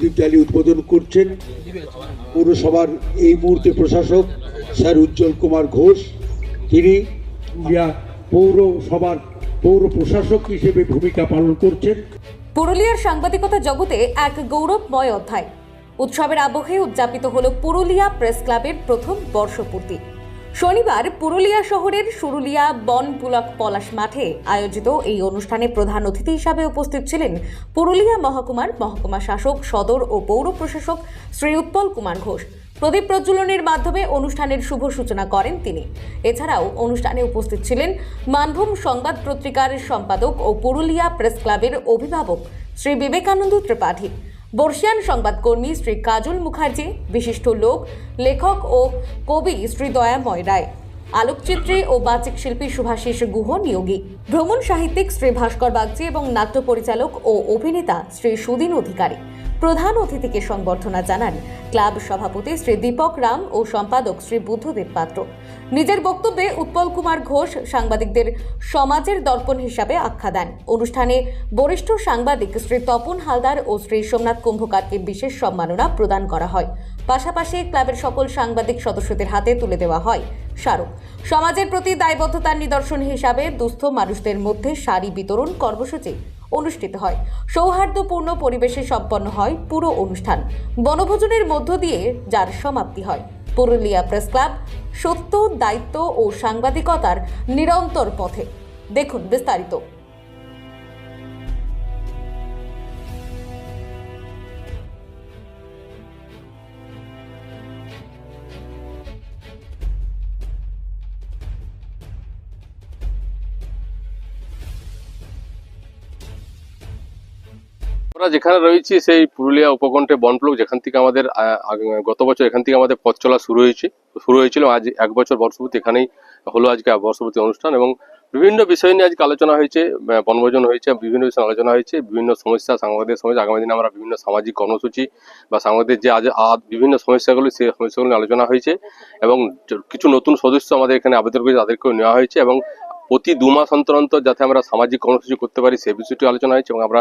প্রদীপ জ্বালি উদ্বোধন করছেন পৌরসভার এই মুহূর্তে প্রশাসক স্যার উজ্জ্বল কুমার ঘোষ। তিনি পৌরসভার পৌর প্রশাসক হিসেবে ভূমিকা পালন করছেন। পুরুলিয়ার সাংবাদিকতা জগতে এক গৌরবময় অধ্যায়। উৎসবের আবহে উদযাপিত হল পুরুলিয়া প্রেস ক্লাবের প্রথম বর্ষপূর্তি। শনিবার পুরুলিয়া শহরের সুরুলিয়া বন পুলক পলাশ মাঠে আয়োজিত এই অনুষ্ঠানে প্রধান অতিথি হিসাবে উপস্থিত ছিলেন পুরুলিয়া মহকুমার মহকুমা শাসক, সদর ও পৌর প্রশাসক শ্রী উৎপল কুমার ঘোষ। প্রদীপ প্রজ্বলনের মাধ্যমে অনুষ্ঠানের শুভ সূচনা করেন তিনি। এছাড়াও অনুষ্ঠানে উপস্থিত ছিলেন মানভূম সংবাদ পত্রিকার সম্পাদক ও পুরুলিয়া প্রেস ক্লাবের অভিভাবক শ্রী বিবেকানন্দ ত্রিপাঠী। বর্ষিয়ান সংবাদকর্মী শ্রী কাজল মুখার্জি, বিশিষ্ট লোক, লেখক ও কবি শ্রী দয়াময় রায়। আলোকচিত্রী ও বাচিক শিল্পী সুভাষিস গুহ নিয়োগী। ভ্রমণ সাহিত্যিক শ্রী ভাস্কর বাগচি এবং নাট্য পরিচালক ও অভিনেতা শ্রী সুদিন অধিকারী। প্রধান অতিথিকে সংবর্ধনা জানান ক্লাব সভাপতি শ্রী দীপক রাম ও সম্পাদক শ্রী বুদ্ধদেব পাত্র। নিজের বক্তব্যে উৎপল কুমার ঘোষ সাংবাদিকদের সমাজের দর্পণ হিসাবে আখ্যা দেন। অনুষ্ঠানে বরিষ্ঠ সাংবাদিক শ্রী তপন হালদার ও শ্রী সোমনাথ কুম্ভকারকে বিশেষ সম্মাননা প্রদান করা হয়। পাশাপাশি ক্লাবের সকল সাংবাদিক সদস্যদের হাতে তুলে দেওয়া হয় স্মারক। সমাজের প্রতি দায়বদ্ধতার নিদর্শন হিসাবে দুস্থ মানুষদের মধ্যে শাড়ি বিতরণ কর্মসূচি অনুষ্ঠিত হয়। সৌহার্দ্যপূর্ণ পরিবেশে সম্পন্ন হয় পুরো অনুষ্ঠান। বনভোজনের মধ্য দিয়ে যার সমাপ্তি হয়। পুরুলিয়া প্রেস ক্লাব সত্য, দায়িত্ব ও সাংবাদিকতার নিরন্তর পথে। দেখুন বিস্তারিত। আমরা যেখানে রয়েছি, সেই পুরুলিয়া উপকণ্ঠে বনপ্লক যেখান থেকে আমাদের গত বছর এখান থেকে আমাদের পথ চলা শুরু হয়েছে শুরু হয়েছিল আজ এক বছর বর্ষপূর্তি এখানেই হলো আজকে বর্ষপূর্তি অনুষ্ঠান এবং বিভিন্ন বিষয় নিয়ে আজকে আলোচনা হয়েছে বনভোজন হয়েছে, বিভিন্ন বিষয়ে আলোচনা হয়েছে, বিভিন্ন সমস্যা সাংবাদিক সমস্যা আগামী দিনে আমরা বিভিন্ন সামাজিক কর্মসূচি বা সাংবাদিক যে আজ বিভিন্ন সমস্যাগুলো সেই সমস্যাগুলো আলোচনা হয়েছে এবং কিছু নতুন সদস্য আমাদের এখানে আবেদন করেছে, তাদেরকেও নেওয়া হয়েছে এবং প্রতি দু মাস অন্তর অন্তর যাতে আমরা সামাজিক কর্মসূচি করতে পারি, সে বিষয়টি আলোচনা হয়েছে এবং আমরা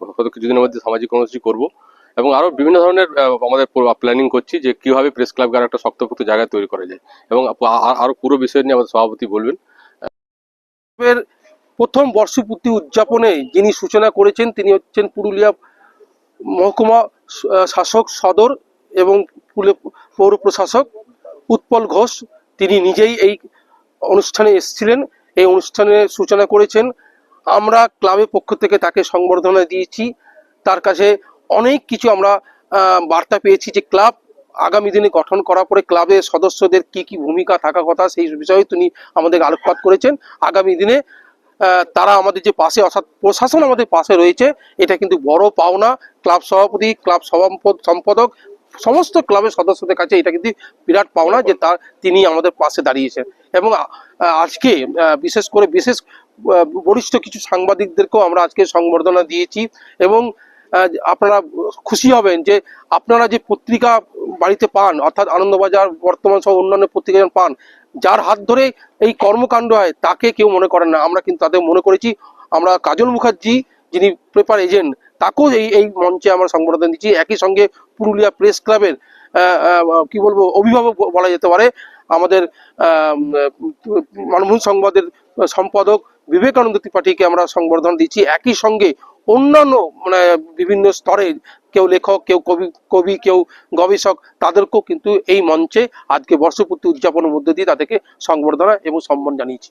হয়তো কিছুদিনের মধ্যে সামাজিক কর্মসূচি করব। এবং আরও বিভিন্ন ধরনের আমাদের প্ল্যানিং করছি যে কীভাবে প্রেস ক্লাবকে আরও একটা শক্তপোক্ত জায়গা তৈরি করা যায়। এবং আ- আ- পুরো বিষয় নিয়ে আমাদের সভাপতি বলবেন। প্রথম বর্ষপূর্তি উদযাপনে যিনি সূচনা করেছেন, তিনি হচ্ছেন পুরুলিয়া মহকুমা শাসক সদর এবং পৌর প্রশাসক উৎপল ঘোষ। তিনি নিজেই এই অনুষ্ঠানে এসেছিলেন। এই অনুষ্ঠানে সূচনা করেছেন। আমরা ক্লাবের পক্ষ থেকে তাকে সংবর্ধনা দিয়েছি। তার কাছে অনেক কিছু আমরা বার্তা পেয়েছি যে ক্লাব আগামী দিনে গঠন করার পরে ক্লাবের সদস্যদের কি কি ভূমিকা, থাকা কথা সেই বিষয়ে তিনি আমাদের আলোকপাত করেছেন। আগামী দিনে তারা আমাদের যে পাশে অর্থাৎ প্রশাসন আমাদের পাশে রয়েছে, এটা কিন্তু বড় পাওনা। ক্লাব সভাপতি, ক্লাব সম্পাদক সমস্ত ক্লাবের সদস্যদের কাছে এটা কিন্তু বিরাট পাওনা যে তার তিনি আমাদের পাশে দাঁড়িয়েছেন। এবং আজকে বিশেষ করে বিশেষ বরিষ্ঠ কিছু সাংবাদিকদেরকেও আমরা আজকে সংবর্ধনা দিয়েছি এবং আপনারা খুশি হবেন যে আপনারা যে পত্রিকা বাড়িতে পান, অর্থাৎ আনন্দবাজার, বর্তমান সহ অন্যান্য পত্রিকা পান, যার হাত ধরে এই কর্মকাণ্ড হয়, তাকে কেউ মনে করেন না। আমরা কিন্তু তাদের মনে করেছি, আমরা কাজল মুখার্জি যিনি পেপার এজেন্ট তাকেও এই এই মঞ্চে আমরা সংবর্ধনা দিচ্ছি। একই সঙ্গে পুরুলিয়া প্রেস ক্লাবের কি বলব, অভিভাবক বলা যেতে পারে, আমাদের মানভূম সংবাদের সম্পাদক বিবেকানন্দ ত্রিপাঠীকে আমরা সংবর্ধনা দিচ্ছি। একই সঙ্গে অন্যান্য মানে বিভিন্ন স্তরে কেউ লেখক, কেউ কবি কবি, কেউ গবেষক, তাদেরকেও কিন্তু এই মঞ্চে আজকে বর্ষপূর্তি উদযাপনের মধ্যে দিয়ে তাদেরকে সংবর্ধনা এবং সম্মান জানিয়েছি।